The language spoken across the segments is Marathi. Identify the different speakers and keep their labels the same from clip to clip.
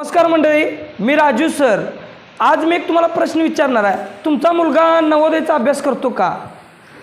Speaker 1: नमस्कार मंडळी मी राजू सर. आज मी एक तुम्हाला प्रश्न विचारणार आहे. तुमचा मुलगा नवोदयचा अभ्यास करतो का?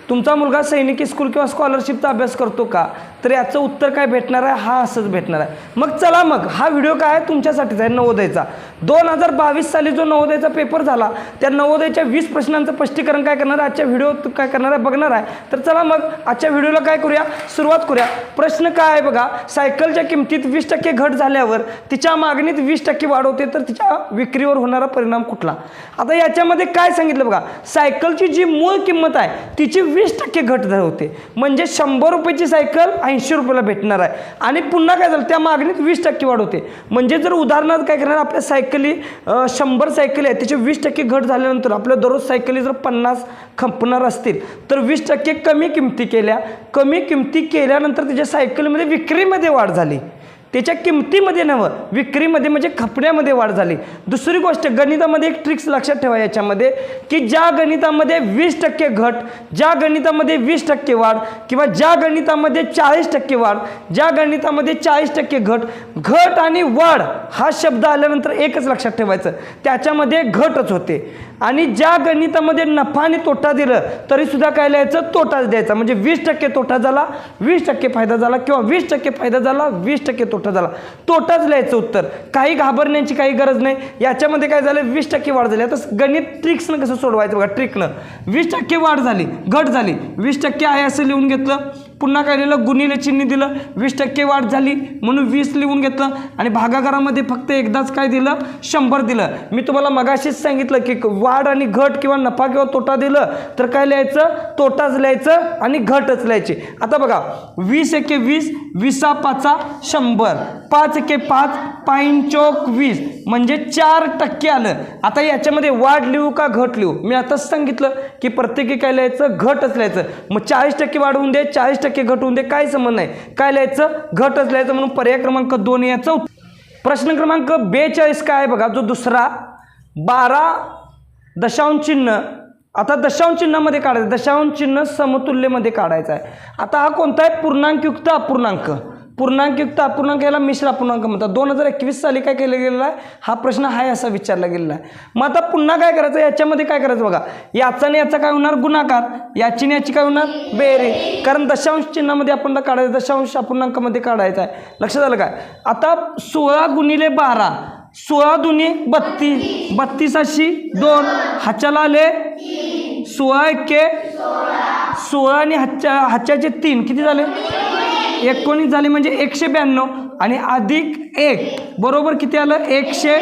Speaker 1: तुमचा मुलगा सैनिकी स्कूल किंवा स्कॉलरशिपचा अभ्यास करतो का? तर याचं उत्तर काय भेटणार आहे? हा असंच भेटणार आहे. मग चला मग हा व्हिडिओ काय आहे? तुमच्यासाठीच आहे नवोदयचा. दोन हजार बावीस साली जो नवोदयचा पेपर झाला त्या नवोदयच्या वीस प्रश्नांचं स्पष्टीकरण काय करणार आहे? आजच्या व्हिडिओ काय करणार आहे? बघणार आहे. तर चला मग आजच्या व्हिडिओला काय करूया? सुरुवात करूया. प्रश्न काय आहे बघा सायकलच्या किमतीत वीस टक्के घट झाल्यावर तिच्या मागणीत वीस टक्के वाढ होते तर तिच्या विक्रीवर होणारा परिणाम कुठला? आता याच्यामध्ये काय सांगितलं बघा सायकलची जी मूळ किंमत आहे तिची वीस टक्के घट होते. म्हणजे शंभर रुपयाची सायकल ऐंशी रुपयाला भेटणार आहे. आणि पुन्हा काय झालं त्या मागणीत वीस टक्के वाढ होते. म्हणजे जर उदाहरणार्थ काय करणार आपल्या सायकल सायकली शंभर सायकली आहेत त्याची वीस टक्के घट झाल्यानंतर आपल्या दररोज सायकली जर पन्नास खपणार असतील तर वीस टक्के कमी किमती केल्या. कमी किमती केल्यानंतर त्याच्या सायकलीमध्ये विक्रीमध्ये वाढ झाली. त्याच्या किमतीमध्ये नव्हं विक्रीमध्ये म्हणजे खपण्यामध्ये वाढ झाली. दुसरी गोष्ट गणितामध्ये एक ट्रिक्स लक्षात ठेवा याच्यामध्ये की ज्या गणितामध्ये वीस टक्के घट ज्या गणितामध्ये वीस टक्के वाढ किंवा ज्या गणितामध्ये चाळीस टक्के वाढ ज्या गणितामध्ये चाळीस टक्के घट घट आणि वाढ हा शब्द आल्यानंतर एकच लक्षात ठेवायचं. त्याच्यामध्ये घटच होते. आणि ज्या गणितामध्ये नफा आणि तोटा दिलं तरीसुद्धा काय लिहायचं? तोटाच द्यायचा म्हणजे वीस टक्के तोटा झाला वीस टक्के फायदा झाला किंवा वीस टक्के फायदा झाला वीस टक्के तोटा झाला. तोटाच लिहायचं उत्तर. काही घाबरण्याची काही गरज नाही. याच्यामध्ये काय झालं? वीस टक्के वाढ झाली. आता गणित ट्रिक्सनं कसं सोडवायचं बघा? ट्रिकनं. वीस टक्के वाढ झाली घट झाली. वीस टक्के आहे असं लिहून घेतलं. पुन्हा काय लिहिलं? गुणिले चिन्ह दिलं. वीस टक्के वाढ झाली. म्हणून वीस लिहून घेतलं. आणि भागाकारामध्ये फक्त एकदाच काय दिलं? शंभर दिलं. मी तुम्हाला मगाशीच सांगितलं की वाढ आणि घट किंवा नफा किंवा तोटा दिलं तर काय लिहायचं? तोटाच लिहायचं आणि घटच लिहायची. आता बघा वीस एके वीस विसा पाचा शंभर. पाच एके पाच पाईन चौक वीस. म्हणजे चार टक्के आलं. आता याच्यामध्ये वाढ लिहू का घट लिहू? मी आताच सांगितलं की प्रत्येकी काय लिहायचं? घटच लिहायचं. मग चाळीस टक्के वाढवून दे. चाळीस टक्के घट होऊन दे काय संबंध नाही. काय लिहायचं? घटच लिहायचं म्हणून पर्याय क्रमांक दोन याचा उत्तर. प्रश्न क्रमांक बेचाळीस काय बघा? जो दुसरा बारा दशांश चिन्ह. आता दशांश चिन्हामध्ये काढायचं. दशांश चिन्ह समतुल्यमध्ये काढायचं आहे. आता हा कोणता आहे? पूर्णांकयुक्त अपूर्णांक. पूर्णांकयुक्त अपूर्णांक याला मिश्र अपूर्णांक म्हणतात. दोन हजार एकवीस साली काय केलं गेलेलं? आहे हा प्रश्न हाय असा विचारला गेलेला आहे. मग आता पुन्हा काय करायचं? याच्यामध्ये काय करायचं बघा. याचा आणि याचा काय होणार? गुणाकार. याची आणि याची काय होणार? बेरीज. कारण दशांश चिन्हामध्ये आपण काढायचं. दशांश अपूर्णांकामध्ये काढायचं आहे. लक्षात आलं काय? आता सोळा गुणिले बारा. सोळा दुनी बत्तीस. बत्तीसाशी दोन. हाच्याला आले सोळा एके. सोळा आणि हाच्या हाच्याचे तीन. किती झाले? एकोणीस झाले म्हणजे एकशे ब्याण्णव आणि अधिक एक. बरोबर किती आलं? एकशे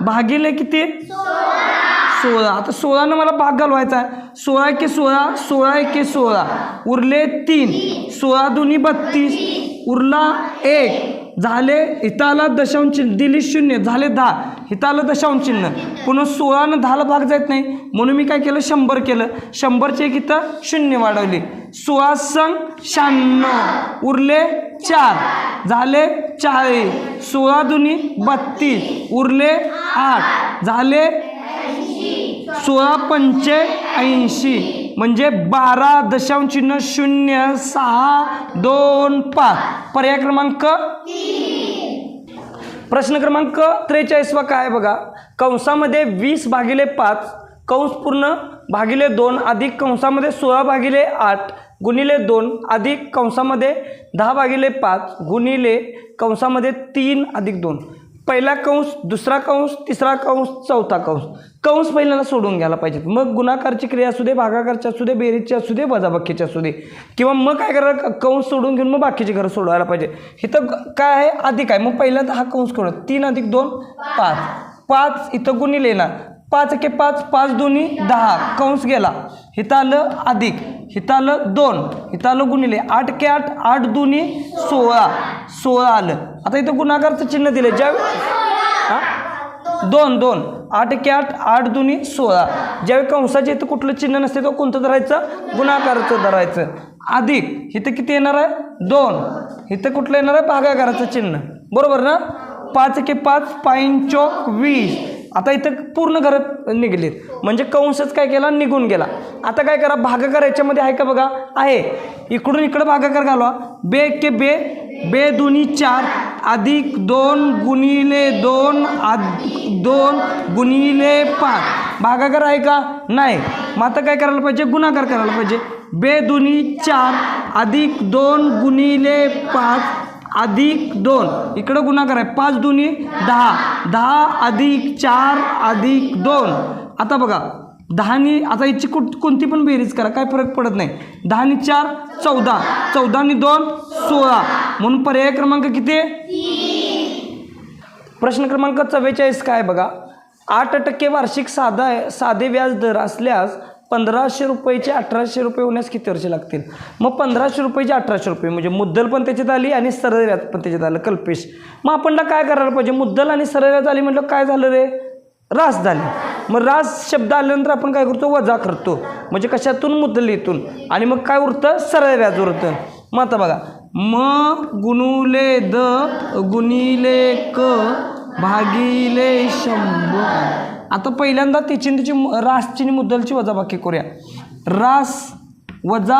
Speaker 1: भागिले किती? सोळा. आता सोळानं मला भाग घालवायचा आहे. सोळा एके सोळा सोळा एके सोळा. उरले तीन. सोळा दोन्ही बत्तीस. उरला एक. झाले हिताला दशांश चिन्ह दिली शून्य झाले दहा इथं दशांश चिन्ह. पुन्हा सोळानं दहाला भाग जात नाही. म्हणून मी काय केलं? शंभर केलं. शंभरचे एक इथं शून्य वाढवली. सोळा संग शहाण्णव. उरले चार. झाले चाळीस. सोळा दुनी बत्तीस. उरले आठ. झाले सोळा पंचे ऐंशी. म्हणजे बारा दशांश चिन्ह शून्य सहा दोन पाच. पर्याय क्रमांक? प्रश्न क्रमांक त्रेचाळीसवा काय आहे बघा? कंसामध्ये वीस भागिले पाच कंस पूर्ण भागिले दोन अधिक कंसामध्ये सोळा भागिले आठ गुणिले दोन अधिक कंसामध्ये दहा भागिले पाच गुणिले कंसामध्ये तीन अधिक दोन. पहिला कंस दुसरा कंस तिसरा कंस चौथा कंस. कंस पहिल्यांदा सोडून घ्यायला पाहिजेत. मग गुणाकारची क्रिया असू दे भागाकारची असू दे बेरीजची असू दे वजाबाकीची असू दे. किंवा मग काय करा कंस सोडून घेऊन मग बाकीची घरं सोडवायला पाहिजे. इथं काय आहे? अधिक आहे. मग पहिल्यांदा हा कंस करू तीन अधिक दोन पाच. पाच इथं गुणिले ना पाच एके पाच पाच दोन्ही दहा. कंस गेला. इथं आलं अधिक. इथं आलं दोन. इथं आलं गुणिले. आठ के आठ आठ दोन्ही सोळा. सोळा आलं. आता इथं गुणाकारचं चिन्ह दिलं. ज्या हां? दोन दोन. आठ एके आठ आठ दोन्ही सोळा. ज्यावेळी कंसाचे इथं कुठलं चिन्ह नसते तो कोणतं धरायचं? गुणाकाराचं धरायचं. अधिक. इथं किती येणार आहे? दोन. इथं कुठलं येणार आहे? भागाकाराचं चिन्ह. बरोबर ना? पाच एके पाच पाईन चौक वीस. आता इथं पूर्ण करत निघलीत. म्हणजे कंसच काय केला? निघून गेला. आता काय करा? भागाकार याच्यामध्ये आहे का बघा? आहे. इकडून इकडं भागाकार घालवा. बे के बे. बे दोन्ही चार. अधिक दोन गुणिले दोन. आद दोन गुणिले पाच. भागाकार आहे का? नाही. मग आता काय करायला पाहिजे? गुणाकार करायला पाहिजे. बे दुनी चार. अधिक दोन गुणिले पाच. अधिक दोन. इकडं गुणाकार आहे. पाच दोन्ही दहा. दहा अधिक चार अधिक दोन. आता बघा दहानी आता याची कुठ कोणती पण बेरीज करा काय फरक पडत नाही. दहानी चार चौदा. चौदानी दोन सोळा. म्हणून पर्याय क्रमांक किती? प्रश्न क्रमांक चव्वेचाळीस काय बघा? आठ टक्के वार्षिक साधा साधे व्याज दर असल्यास पंधराशे रुपयाचे अठराशे रुपये होण्यास किती वर्षे लागतील? मग पंधराशे रुपयाचे अठराशे रुपये म्हणजे मुद्दल पण त्याच्यात आली आणि सरळ व्याज पण त्याच्यात आलं. कल्पेश मग आपण काय करायला पाहिजे? मुद्दल आणि सरळ व्याज आली म्हटलं काय झालं रे? रास झाली. मग रास शब्द आल्यानंतर आपण काय करतो? वजा करतो. म्हणजे कशातून? मुद्दलीतून आणि मग काय उरतं? सरळ व्याज उरतं. मग आता बघा. म गुणुले द गुणिले क भागिले शंभर आता पहिल्यांदा तिची तिची रासची आणि मुद्दलची वजाबाकी करूया. रास वजा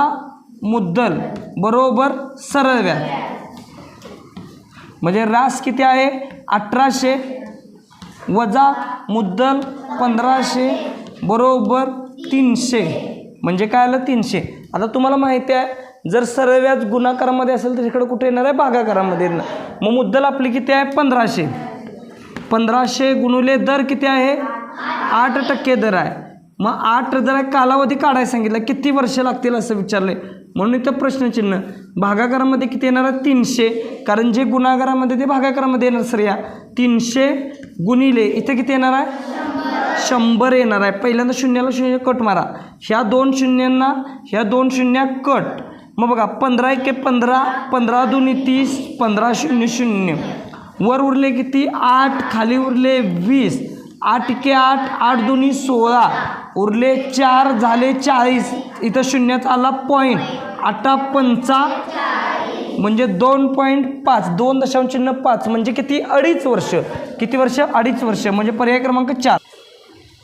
Speaker 1: मुद्दल बरोबर सरळ व्याज म्हणजे रास किती आहे? अठराशे वजा मुद्दल पंधराशे बरोबर तीनशे. म्हणजे काय आलं? तीनशे. आता तुम्हाला माहिती आहे जर सरळ व्याज गुणाकारामध्ये असेल तर इकडं कुठे येणार आहे? भागाकारामध्ये येणार. मग मुद्दल आपली किती आहे? पंधराशे. पंधराशे गुणुले दर किती आहे? आठ टक्के दर आहे. मग आठ दर कालावधी काढायला सांगितलं किती वर्ष लागतील असं विचारले म्हणून इथं प्रश्नचिन्ह भागाकारामध्ये किती येणार आहे? तीनशे. कारण जे गुणाकारामध्ये ते भागाकारामध्ये येणार सर या. तीनशे गुणिले इथं किती येणार आहे? शंभर येणार आहे. पहिल्यांदा शून्याला शून्य कट मारा. ह्या दोन शून्यांना ह्या दोन शून्या कट. मग बघा पंधरा एके पंधरा पंधरा दोन्ही तीस पंधरा शून्य शून्य. वर उरले किती? आठ खाली उरले वीस. आठ के आठ आठ दोन्ही सोळा. उरले चार झाले चाळीस. इथं शून्यात आला पॉईंट आठा पंचा. म्हणजे दोन पॉईंट पाच. दोन दशांश चिन्ह पाच. म्हणजे किती? अडीच वर्ष. किती वर्ष? अडीच वर्ष. म्हणजे पर्याय क्रमांक चार.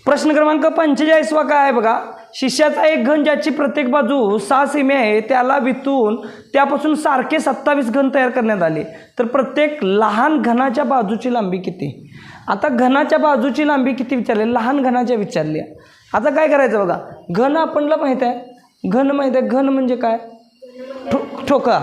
Speaker 1: प्रश्न क्रमांक पंचेचाळीसवा काय आहे बघा? शिष्याचा एक घन ज्याची प्रत्येक बाजू सहा सीमे आहे त्याला वितून त्यापासून सारखे सत्तावीस घन तयार करण्यात आले. तर प्रत्येक लहान घनाच्या बाजूची लांबी किती? आता घनाच्या बाजूची लांबी किती विचारली? लहान घनाच्या विचारली. आता काय करायचं बघा? घन आपणला माहीत आहे. घन माहीत आहे. घन म्हणजे काय? ठो ठोका.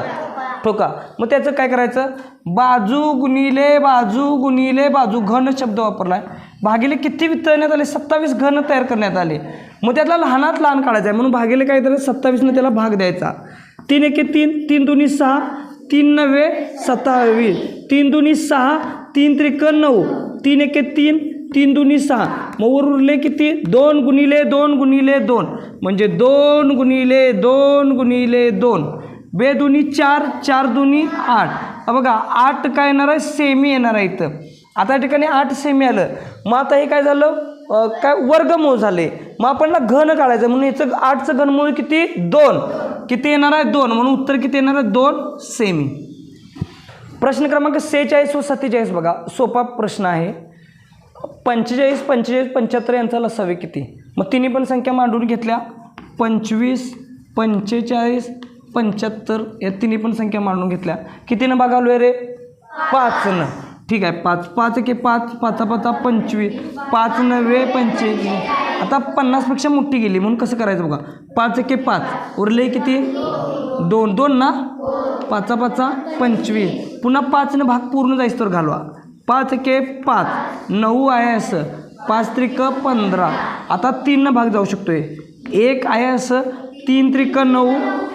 Speaker 1: ठोका. मग त्याचं काय करायचं? बाजू गुणिले बाजू गुणिले बाजू. घन शब्द वापरला आहे भागिले किती वितरण्यात आले? सत्तावीस घन तयार करण्यात आले. मग त्यातला लहानात लहान काढायचा आहे म्हणून भागिले काय झालं सत्तावीसनं त्याला भाग द्यायचा. तीन एके तीन तीन दोन्ही सहा तीन नव्हे सत्तावीस. तीन दोन्ही सहा तीन त्रिकन नऊ तीन एके तीन तीन दोन्ही सहा. मग वर उरले किती? दोन गुणिले दोन गुणिले दोन. म्हणजे दोन गुणिले दोन गुणिले दोन. बे दुनी चार चार दुनी आठ. बघा आठ काय येणार आहे? सेमी येणार आहे इथं. आता या ठिकाणी आठ सेमी आलं. मग आता हे काय झालं? काय वर्गमूळ झाले. मग आपण ना घन काढायचं. म्हणून याचं आठचं घनमूळ किती? दोन. किती येणार आहे? दोन. म्हणून उत्तर किती येणार आहे? दोन सेमी. प्रश्न क्रमांक सेहेचाळीस व सत्तेचाळीस बघा. सोपा प्रश्न आहे. पंचेचाळीस पंचेचाळीस पंच्याहत्तर यांचा लसावे किती? मग तिन्ही पण संख्या मांडून घेतल्या. पंचवीस पंचेचाळीस पंच्याहत्तर या तिन्ही पण संख्या मांडून घेतल्या. कितीनं बघालो आहे रे? पाचनं. ठीक आहे पाच. पाच एके पाच पाचा पाचा पंचवीस. पाच नव्हे पंचेचाळीस. आता पन्नासपेक्षा मोठी गेली म्हणून कसं करायचं बघा? पाच एके पाच. उरले किती? दोन. दोन ना? पाचा पाचा पंचवीस. पुन्हा पाचनं भाग पूर्ण जायचं तर घालवा. पाच के पाच. नऊ आहे असं. पाच त्रिक पंधरा. आता तीननं भाग जाऊ शकतो आहे एक आहे असं. तीन त्रिक नऊ.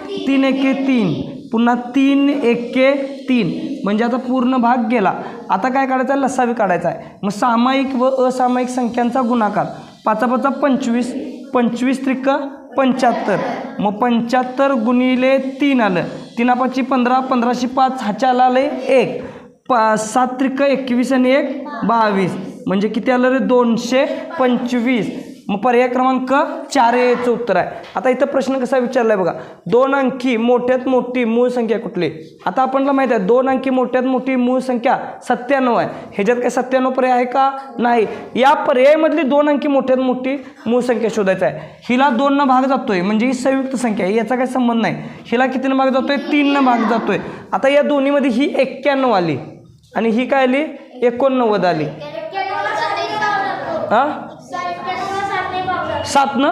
Speaker 1: तीन एके तीन. पुन्हा तीन एके तीन. म्हणजे आता पूर्ण भाग गेला. आता काय काढायचा? आहे लसावी काढायचा आहे. मग सामायिक व असामायिक संख्यांचा गुणाकार. पाचा पाचा पंचवीस. पंचवीस त्रिक पंच्याहत्तर. मग पंच्याहत्तर गुणिले तीन आलं. तीनापाची पंधरा पंधराशे पाच ह्याच्याला आलं एक. पा सात त्रिक एकवीस आणि एक बावीस. म्हणजे किती आलं रे? दोनशे पंचवीस. मग पर्याय क्रमांक चार याचं उत्तर आहे. आता इथं प्रश्न कसा विचारला आहे बघा. दोन अंकी मोठ्यात मोठी मूळ संख्या कुठली? आता आपणला माहीत आहे दोन अंकी मोठ्यात मोठी मूळ संख्या सत्त्याण्णव आहे. ह्याच्यात काय सत्त्याण्णव पर्याय आहे का? नाही. या पर्यायामधली दोन अंकी मोठ्यात मोठी मूळ संख्या शोधायचा आहे. हिला दोननं भाग जातोय म्हणजे ही संयुक्त संख्या आहे. याचा काही संबंध नाही. हिला कितीनं भाग जातोय? तीननं भाग जातोय. आता या दोन्हीमध्ये ही एक्क्याण्णव आली. आणि ही काय आली. एकोणनव्वद आली. हां? सातनं?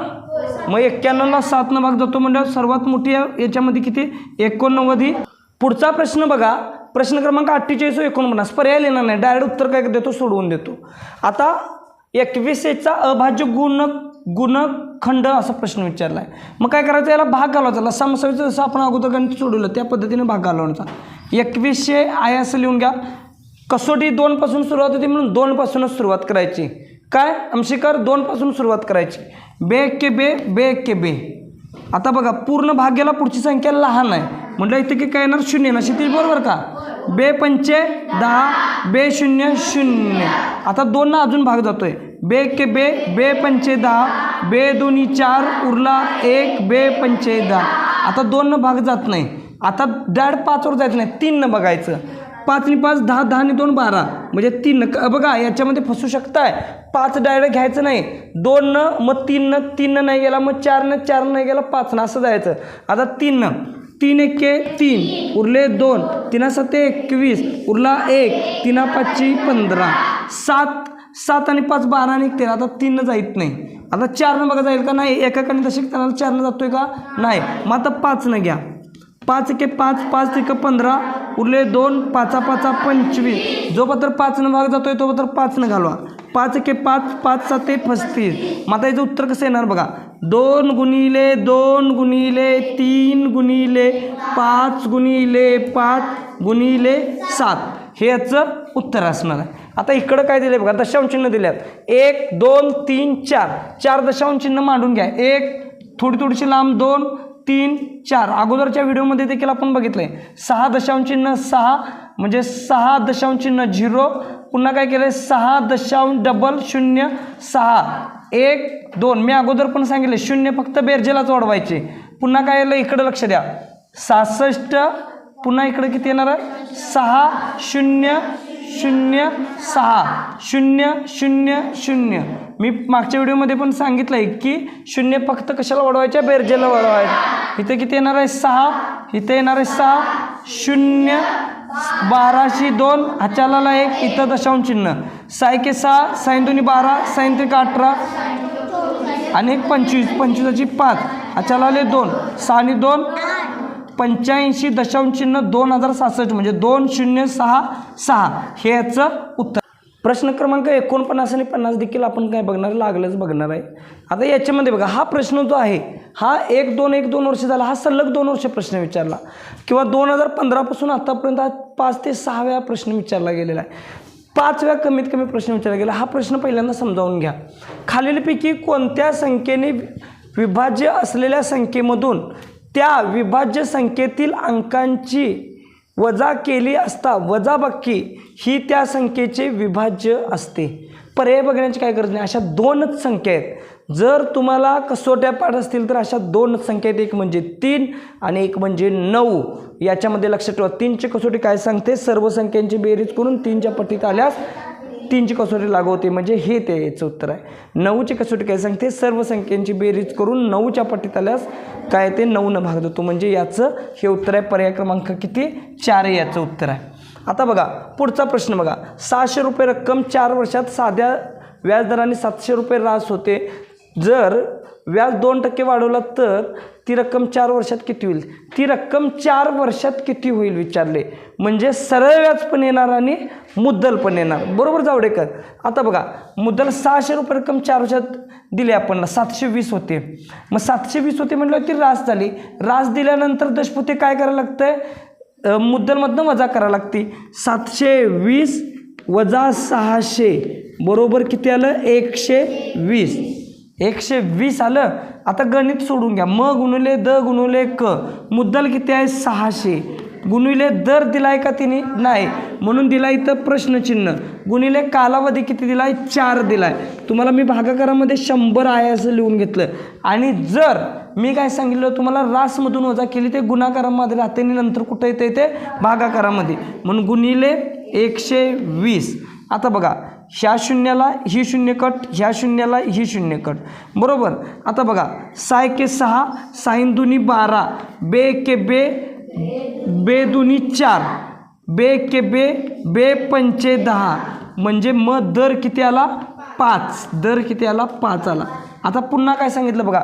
Speaker 1: मग एक्क्याण्णवला सातनं भाग जातो म्हणजे सर्वात मोठी याच्यामध्ये किती? एकोणनव्वदी पुढचा प्रश्न बघा. प्रश्न क्रमांक अठ्ठेचाळीस एकोणपन्नास. पर्याय लिहिणार नाही. डायरेक्ट उत्तर काय देतो? सोडवून देतो. आता एकविसेचा अभाज्य गुण गुणखंड असा प्रश्न विचारला आहे मग काय करायचं? याला भाग घालवायचा. लसा मसावीचं जसं आपण अगोदर गणित सोडवलं त्या पद्धतीने भाग घालवायचा. एकवीसशे आय असं लिहून घ्या. कसोटी दोनपासून सुरुवात होती म्हणून दोनपासूनच सुरुवात करायची. काय? अंशिकर दोनपासून सुरुवात करायची. बे एक्के बे बे एक्के बे. आता बघा पूर्ण भाग्याला पुढची संख्या लहान आहे. म्हटलं इथे की काय येणार? शून्य. ना शेती बरोबर का? बे पंचे दहा बे शून्य शून्य. आता दोनना अजून भाग जातो आहे बे एक्के बे बे पंचे दहा बे दोन्ही चार उरला एक बे पंचे दहा. आता दोननं भाग जात नाही. आता दॅड पाचवर जायचं नाही तीननं बघायचं. पाच आणि पाच दहा दहा आणि दोन बारा. म्हणजे तीन बघा याच्यामध्ये फसू शकताय. पाच डायरेक्ट घ्यायचं नाही. दोन न मग तीन न तीन नाही गेला मग चार न चारनं नाही गेला पाचनं असं जायचं. आता तीननं तीन एके तीन. उरले दोन. तिना सत्ते एकवीस. उरला एक. तिना पाचची पंधरा. सात सात आणि पाच बारा आणि एक तेरा. आता तीननं जाईत नाही. आता चारनं बघा जाईल का? नाही. एकाकडे तशी त्यांना चारनं जातोय का? नाही. मग आता पाचनं घ्या. पाच एके पाच पाच तिक पंधरा उरले दोन पाचा पाचा पंचवीस. जो पत्र पाचनं भाग जातोय तो पत्र पाचनं घालवा. पाच एके पाच पाच साते पस्तीस. मग आता याचं उत्तर कसं येणार बघा? दोन गुणिले दोन गुणिले तीन गुणिले पाच गुणिले पाच गुणिले सात. हे याचं उत्तर असणार आहे. आता इकडं काय दिलं बघा? दशांश चिन्ह दिल्यात. एक दोन तीन चार. चार दशांश चिन्ह मांडून घ्या. एक थोडी थोडीशी लांब दोन तीन चार. अगोदरच्या व्हिडिओमध्ये देखील आपण बघितलं आहे सहा दशांश चिन्ह सहा. म्हणजे सहा दशांश चिन्ह झिरो. पुन्हा काय केलं आहे सहा दशांश डबल शून्य सहा. एक दोन. मी अगोदर पण सांगितले शून्य फक्त बेरजेलाच वाढवायचे. पुन्हा काय आलं? इकडं लक्ष द्या. सहासष्ट. पुन्हा इकडं किती येणार आहे? सहा शून्य शून्य सहा. शून्य शून्य शून्य. मी मागच्या व्हिडिओमध्ये पण सांगितलं आहे की शून्य फक्त कशाला वाढवायच्या? बेरजेला वाढवायचं इथे किती येणार आहे? सहा. इथे येणार आहे सहा. शून्य बाराशे दोन. हाच्याला एक इथं दशांश चिन्ह. साय के सहा साईन दोन्ही बारा साईन त्रिक अठरा? आणि एक पंचवीस. पंचवीसाची पाच. हाच्याला आले दोन. सहा आणि दोन. पंच्याऐंशी दशांश चिन्ह दोन हजार सहासष्ट म्हणजे दोन शून्य सहा सहा. हे याचं उत्तर. प्रश्न क्रमांक एकोणपन्नास आणि पन्नास देखील आपण काय बघणार? लागलंच बघणार आहे. आता याच्यामध्ये बघा हा प्रश्न जो आहे हा एक दोन एक दोन वर्ष झाला हा सलग दोन वर्ष प्रश्न विचारला. किंवा दोन हजार पंधरापासून आतापर्यंत हा पाच ते सहा वेळा प्रश्न विचारला गेलेला आहे. पाच वेळा कमीत कमी प्रश्न विचारला गेला. हा प्रश्न पहिल्यांदा समजावून घ्या. खालीलपैकी कोणत्या संख्येने विभाज्य असलेल्या संख्येमधून त्या विभाज्य संख्येतील अंकांची वजा केली असता वजाबाकी ही त्या संख्येचे विभाज्य असते. पर्याय बघण्याची काय गरज नाही. अशा दोनच संख्या आहेत. जर तुम्हाला कसोट्या पाठ असतील तर अशा दोनच संख्या आहेत. एक म्हणजे तीन आणि एक म्हणजे नऊ. याच्यामध्ये लक्षात ठेवा. तीनची कसोटी काय सांगते? सर्व संख्यांची बेरीज करून तीनच्या पटीत आल्यास तीनची कसोटी लागू होते म्हणजे हे ते याचं उत्तर आहे. नऊची कसोटी काय सांगते? सर्व संख्यांची बेरीज करून नऊच्या पट्टीत आल्यास काय ते नऊनं भाग देतो. म्हणजे याचं हे उत्तर आहे पर्याय क्रमांक किती? चार आहे याचं उत्तर आहे. आता बघा पुढचा प्रश्न बघा. सहाशे रुपये रक्कम चार वर्षात साध्या व्याजदराने सातशे रुपये रास होते. जर व्याज दोन टक्के वाढवला तर ती रक्कम चार वर्षात किती होईल? ती रक्कम चार वर्षात किती होईल विचारले? म्हणजे सरळ व्याज पण येणार आणि मुद्दल पण येणार. बरोबर जावडेकर? आता बघा मुद्दल सहाशे रुपये रक्कम चार वर्षात दिली आपण. सातशे वीस होते. मग सातशे वीस होते म्हटलं ती रास झाली. रास दिल्यानंतर दशपुते काय करायला लागतं मुद्दलमधनं वजा करावं लागते. सातशे वीस वजा सहाशे. बरोबर किती आलं? एकशे वीस. एकशे वीस आलं. आता गणित सोडून घ्या. म गुणुले द गुणुले क. मुद्दल किती आहे? सहाशे. गुणिले दर दिलाय का तिने? नाही. म्हणून दिला इथं प्रश्नचिन्ह. गुणिले कालावधी किती दिलाय? चार दिलाय. तुम्हाला मी भागाकारामध्ये शंभर आहे असं लिहून घेतलं. आणि जर मी काय सांगितलं तुम्हाला रासमधून वजा केली ते गुणाकारामध्ये राहते आणि नंतर कुठं येते ते? भागाकारामध्ये. म्हणून गुणिले एकशे वीस. आता बघा. ह्या शून्याला ही शून्य कट ह्या शून्याला ही शून्य कट. बरोबर? आता बघा सहा एके सहा साईन दुनी बारा बे के बे बे दुनी चार बे के बे बे पंचे दहा. म्हणजे म दर किती आला? पाच. दर किती आला? पाच आला. आता पुन्हा काय सांगितलं बघा?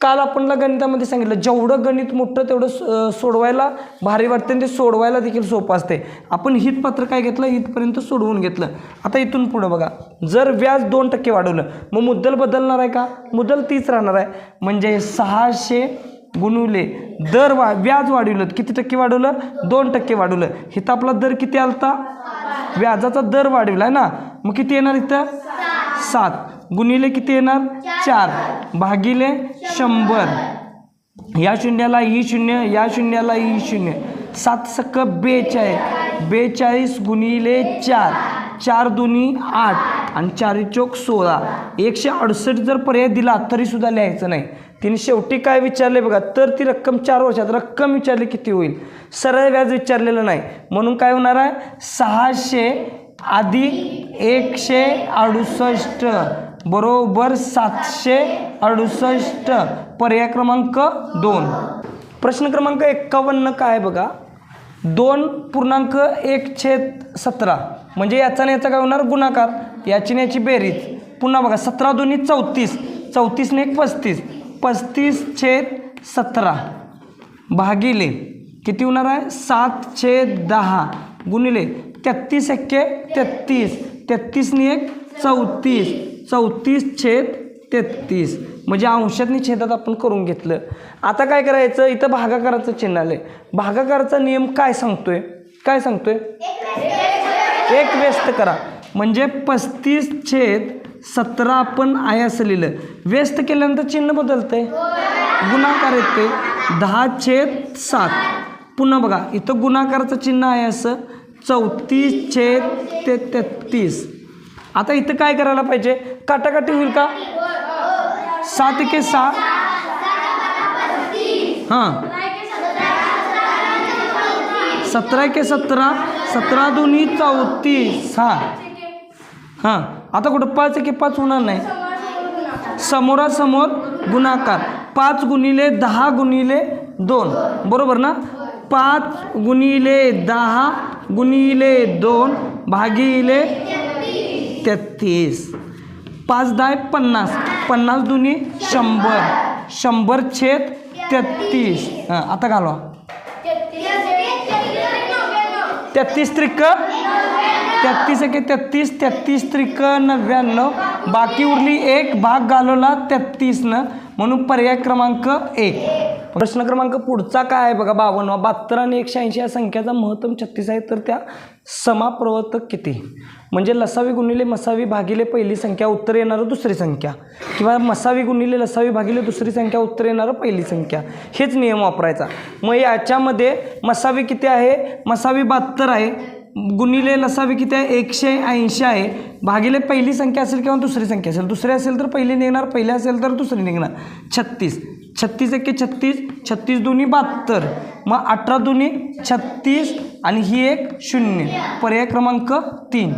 Speaker 1: काल आपणला गणितामध्ये सांगितलं जेवढं गणित मोठं तेवढं सोडवायला भारी वाटते आणि ते सोडवायला देखील सोपं असते आपण हित पत्र काय घेतलं? इथपर्यंत सोडवून घेतलं. आता इथून पुढं बघा. जर व्याज दोन टक्के वाढवलं मग मुद्दल बदलणार आहे का? मुद्दल तीच राहणार आहे. म्हणजे सहाशे गुणवले दर वा व्याज वाढवलं किती टक्के वाढवलं? दोन टक्के वाढवलं. इथं आपला दर किती आलता? व्याजाचा दर वाढवला आहे ना? मग किती येणार इथं? सात. गुणिले किती येणार? चार. भागिले शंभर. या शून्याला ई शून्य या शून्याला ई शून्य. सात सक्क बेचाळीस. बेचाळीस गुणिले चार. चार दोन्ही आठ. आणि चारी चोक सोळा. एकशे अडुसष्ट जर पर्याय दिला तरीसुद्धा लिहायचं नाही. तिने शेवटी काय विचारले बघा? तर ती रक्कम चार वर्षात रक्कम विचारली किती होईल? सरळ व्याज विचारलेलं नाही. म्हणून काय होणार आहे? सहाशे अधिक एकशे अडुसष्ट. बरोबर सातशे अडुसष्ट. पर्याय क्रमांक दोन. प्रश्न क्रमांक एक्कावन्न काय बघा? दोन पूर्णांक एक छेद सतरा. म्हणजे याचा आणि याचा काय होणार? गुणाकार. याची आणि याची बेरीज. पुन्हा बघा सतरा दोन्ही चौतीस. चौतीसने एक पस्तीस. पस्तीस छेद सतरा भागिले किती होणार आहे? सात छेद दहा गुणिले तेहत्तीस एक्के तेहत्तीस तेहत्तीसने एक चौतीस. चौतीस छेद तेहतीस. म्हणजे अंशातनी छेदात आपण करून घेतलं. आता काय करायचं? इथं भागाकाराचं चिन्ह आलं भागाकाराचा नियम काय सांगतोय? काय सांगतोय? एक व्यस्त करा. म्हणजे पस्तीस छेद सतरा आपण आहे असं लिहिलं. व्यस्त केल्यानंतर चिन्ह बदलतंय? गुणाकार येते दहा छेद सात. पुन्हा बघा. इथं गुणाकाराचं चिन्ह आहे असं. चौतीस छेद ते तेहत्तीस आता इथं काय करायला पाहिजे? काटाकाटी होईल का? सात एके सहा हां. सतरा के सतरा. सतरा दोन्ही चौतीस. हा हां. आता कुठं पाच एके पाच होणार नाही. समोरासमोर गुणाकार. पाच गुणिले दहा गुणिले दोन. बरोबर ना? पाच गुणिले दहा गुणिले दोन भागिले तेहतीस. पाच दहा पन्नास. पन्नास दुनी शंभर. शंभर छेद तेहतीस. हां आता घालवा. तेहतीस त्रिक तेहतीस एके तेहतीस तेहतीस त्रिक नव्याण्णव. बाकी उरली एक भाग घालवला तेहतीसनं. म्हणून पर्याय क्रमांक एक. प्रश्न क्रमांक पुढचा काय आहे बघा बावन्न. बहात्तर आणि एकशे ऐंशी या संख्याचा महत्तम छत्तीस आहे तर त्या समाप्रवर्तक किती? म्हणजे लसावी गुणिले मसावी भागिले पहिली संख्या उत्तर येणारं दुसरी संख्या. किंवा मसावी गुणिले लसावी भागिले दुसरी संख्या उत्तर येणारं पहिली संख्या. हेच नियम वापरायचा. मग याच्यामध्ये मसावी किती आहे? मसावी बहात्तर आहे. गुणिले लसावी किती आहे एकशे ऐंशी आहे. भागिले पहिली संख्या असेल किंवा दुसरी संख्या असेल. दुसरी असेल तर पहिली निघणार पहिली असेल तर दुसरी निघणार. छत्तीस. छत्तीस एके छत्तीस. छत्तीस दोन्ही बहात्तर. मग अठरा दोन्ही छत्तीस आणि ही एक शून्य. पर्याय क्रमांक तीन.